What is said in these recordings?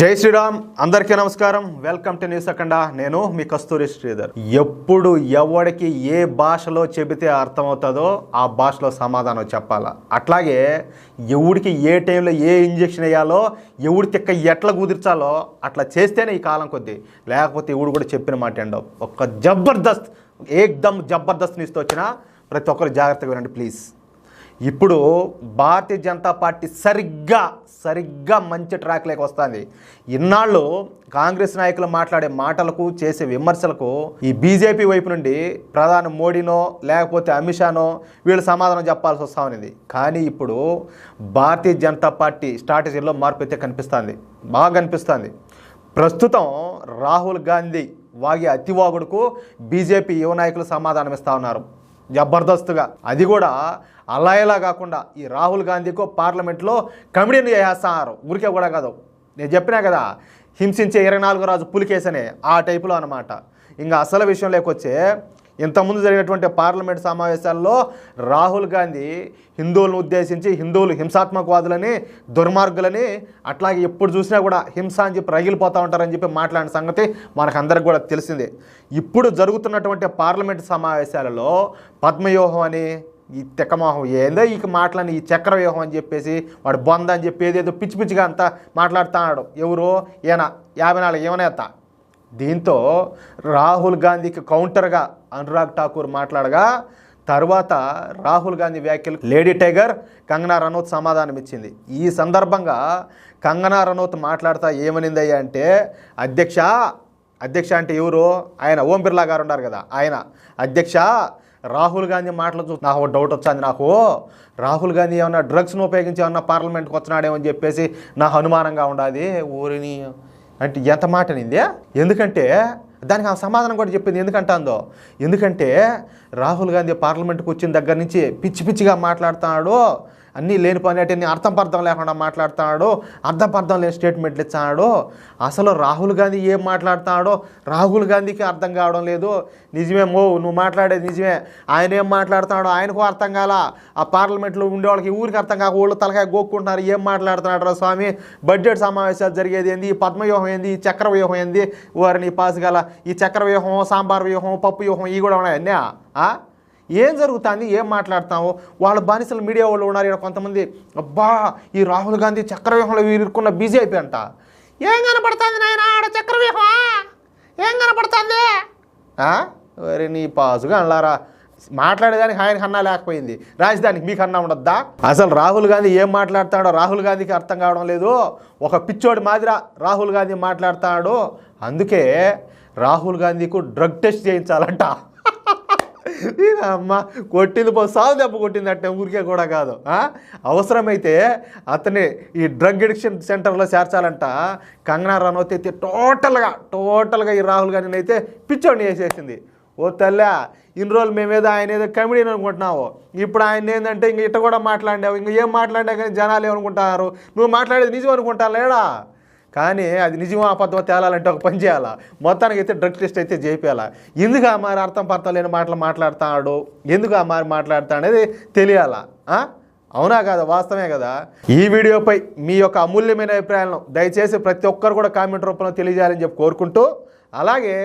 జై శ్రీరామ్ అందరికీ నమస్కారం. వెల్కమ్ టు న్యూస్ అఖండ నేను మీ కస్తూరి శ్రీధర్. ఎప్పుడు ఎవడికి ఏ భాషలో చెబితే అర్థమవుతుందో ఆ భాషలో సమాధానం చెప్పాలా? అట్లాగే ఎవడికి ఏ టైంలో ఏ ఇంజెక్షన్ వేయాలో ఎవడి తిక్క ఎట్లా కుదిర్చాలో అట్లా చేస్తేనే ఈ కాలం కొద్దీ. లేకపోతే ఎవడు కూడా చెప్పిన మాట ఎండవు ఒక జబర్దస్త్ ఏక్దమ్ జబర్దస్త్ న్యూస్తో వచ్చినా ప్రతి ఒక్కరు జాగ్రత్తగా వినండి ప్లీజ్ ఇప్పుడు భారతీయ జనతా పార్టీ సరిగ్గా సరిగ్గా మంచి ట్రాక్లోకి వస్తుంది. ఇన్నాళ్ళు కాంగ్రెస్ నాయకులు మాట్లాడే మాటలకు చేసే విమర్శలకు ఈ బీజేపీ వైపు నుండి ప్రధాని మోడీనో లేకపోతే అమిత్ షానో వీళ్ళు సమాధానం చెప్పాల్సి వస్తా ఉన్నది. కానీ ఇప్పుడు భారతీయ జనతా పార్టీ స్ట్రాటజీలో మార్పు అయితే కనిపిస్తుంది. బాగా కనిపిస్తుంది. ప్రస్తుతం రాహుల్ గాంధీ వాగే అతివాగుడుకు బీజేపీ యువ నాయకులు సమాధానం ఇస్తా ఉన్నారు. జబర్దస్తుగా. అది కూడా అలా ఇలా కాకుండా ఈ రాహుల్ గాంధీకో పార్లమెంట్లో కమిడీని చేస్తున్నారు ఊరికే కూడా కాదు. నేను చెప్పినా కదా హింసించే ఇరవై నాలుగో రాజు పులికేసనే ఆ టైపులో అనమాట ఇంకా అసలు విషయం లేకొచ్చే ఇంతకుముందు జరిగినటువంటి పార్లమెంట్ సమావేశాల్లో రాహుల్ గాంధీ హిందువులను ఉద్దేశించి హిందువులు హింసాత్మకవాదులని దుర్మార్గులని అట్లాగే ఎప్పుడు చూసినా కూడా హింస అని చెప్పి రగిలిపోతూ ఉంటారని చెప్పి మాట్లాడిన సంగతి మనకందరికి కూడా తెలిసిందే. ఇప్పుడు జరుగుతున్నటువంటి పార్లమెంట్ సమావేశాలలో పద్మవ్యూహం అని ఈ తెక్కమోహం ఏందో ఈ మాటలని ఈ చక్ర వ్యూహం అని చెప్పేసి వాడు బొంద అని చెప్పి ఏదేదో పిచ్చి పిచ్చిగా అంతా మాట్లాడుతున్నాడు ఎవరు? ఈయన యాభై నాలుగు యువనేత. దీంతో రాహుల్ గాంధీకి కౌంటర్గా అనురాగ్ ఠాకూర్ మాట్లాడగా తర్వాత రాహుల్ గాంధీ వ్యాఖ్యలు లేడీ టైగర్ కంగనా రనౌత్ సమాధానం ఇచ్చింది. ఈ సందర్భంగా కంగనా రనౌత్ మాట్లాడుతా ఏమనిందయ్యా అంటే అధ్యక్ష అధ్యక్ష అంటే ఎవరు? ఆయన ఓం బిర్లా గారు ఉన్నారు కదా ఆయన. అధ్యక్ష రాహుల్ గాంధీ మాటలు చూసి నాకు ఒక డౌట్ వచ్చింది నాకు రాహుల్ గాంధీ ఏమన్నా డ్రగ్స్ను ఉపయోగించి ఏమన్నా పార్లమెంట్కి వచ్చినాడేమని చెప్పేసి నాకు అనుమానంగా ఉండాలి ఊరిని అంటే ఎంత మాట నిందే ఎందుకంటే దానికి ఆ సమాధానం కూడా చెప్పింది ఎందుకంటాందో? ఎందుకంటే రాహుల్ గాంధీ పార్లమెంట్కి వచ్చిన దగ్గర నుంచి పిచ్చి పిచ్చిగా మాట్లాడుతున్నాడు. అన్నీ లేని పని అంటే అర్థం పర్థం లేకుండా మాట్లాడుతున్నాడు అర్థం పర్థం లేని స్టేట్మెంట్లు ఇచ్చాడో అసలు రాహుల్ గాంధీ ఏం మాట్లాడుతున్నాడో రాహుల్ గాంధీకి అర్థం కావడం లేదు. నిజమే మో నువ్వు మాట్లాడేది నిజమే. ఆయన ఏం మాట్లాడుతున్నాడో ఆయనకు అర్థం కాల. ఆ పార్లమెంట్లో ఉండే వాళ్ళకి ఊరికి అర్థం కాక ఊళ్ళో తలకాయ గోక్కుంటున్నారు. ఏం మాట్లాడుతున్నాడు రా స్వామి? బడ్జెట్ సమావేశాలు జరిగేది ఏంది? ఈ పద్మవ్యూహం ఏంది? ఈ చక్ర వ్యూహం ఏంది వారిని పాస్ గల ఈ చక్ర వ్యూహం సాంబార్ వ్యూహం పప్పు వ్యూహం ఇవి కూడా ఉన్నాయి? అన్నీ ఏం జరుగుతుంది? ఏం మాట్లాడతాము వాళ్ళ బానిసలు మీడియా వాళ్ళు ఉన్నారు ఇక్కడ కొంతమంది. అబ్బా ఈ రాహుల్ గాంధీ చక్రవ్యూహంలో వీరుకున్న బిజీ అయిపోయంట. ఏం కనపడుతుంది నాయన ఆడ చక్రవ్యూహం? ఏం కనపడుతుంది? వరి నీ పాసుగా అన్నారా? మాట్లాడేదానికి ఆయన కన్నా లేకపోయింది. రాజధానికి మీకు అన్నా ఉండద్దా? అసలు రాహుల్ గాంధీ ఏం మాట్లాడతాడో రాహుల్ గాంధీకి అర్థం కావడం లేదు. ఒక పిచ్చోడి మాదిర రాహుల్ గాంధీ మాట్లాడతాడు. అందుకే రాహుల్ గాంధీకు డ్రగ్ టెస్ట్ చేయించాలంట. అమ్మ కొట్టింది పో సాగు దెబ్బ కొట్టింది అంటే ఊరికే కూడా కాదు అవసరమైతే అతని ఈ డ్రగ్ అడిక్షన్ సెంటర్లో చేర్చాలంట. కంగనా రనౌత్ అయితే టోటల్గా టోటల్గా ఈ రాహుల్ గాంధీని అయితే పిచ్చోడిని వేసేసింది. ఓ తల్లా ఇన్ని రోజులు మేమేదో ఆయన ఏదో కమెడీని అనుకుంటున్నావు. ఇప్పుడు ఆయన ఏంటంటే ఇంక ఇట్ట కూడా మాట్లాడావు ఇంక ఏం మాట్లాడినా కానీ జనాలు ఏమనుకుంటారు? నువ్వు మాట్లాడేది నిజం అనుకుంటా లేడా? కానీ అది నిజమో అబద్ధమో తేలాలంటే ఒక పని చేయాలా? మొత్తానికి అయితే డ్రగ్ టెస్ట్ అయితే చేయాలా ఎందుకు ఆ మరి అర్థం పర్థం లేని మాటలు మాట్లాడుతాడు? ఎందుకు ఆ మరి మాట్లాడతా అనేది తెలియాలా? అవునా కదా? వాస్తవమే కదా? ఈ వీడియోపై మీ యొక్క అమూల్యమైన అభిప్రాయాలను దయచేసి ప్రతి ఒక్కరు కూడా కామెంట్ రూపంలో తెలియజేయాలని చెప్పి కోరుకుంటూ అలాగే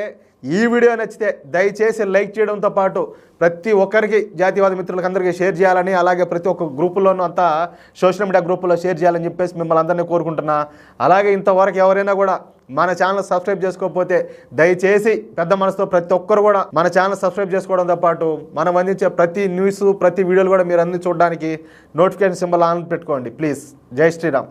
ఈ వీడియో నచ్చితే దయచేసి లైక్ చేయడంతో పాటు ప్రతి ఒక్కరికి జాతీయవాద మిత్రులకు అందరికీ షేర్ చేయాలని అలాగే ప్రతి ఒక్క గ్రూపుల్లోనూ అంతా సోషల్ మీడియా గ్రూపుల్లో షేర్ చేయాలని చెప్పేసి మిమ్మల్ని అందరినీ కోరుకుంటున్నా. అలాగే ఇంతవరకు ఎవరైనా కూడా మన ఛానల్ సబ్స్క్రైబ్ చేసుకోకపోతే దయచేసి పెద్ద మనసుతో ప్రతి ఒక్కరు కూడా మన ఛానల్ సబ్స్క్రైబ్ చేసుకోవడంతో పాటు మనం అందించే ప్రతి న్యూస్ ప్రతి వీడియోలు కూడా మీరు అన్ని చూడడానికి నోటిఫికేషన్ సింబల్ ఆన్ పెట్టుకోండి. ప్లీజ్. జై శ్రీరామ్.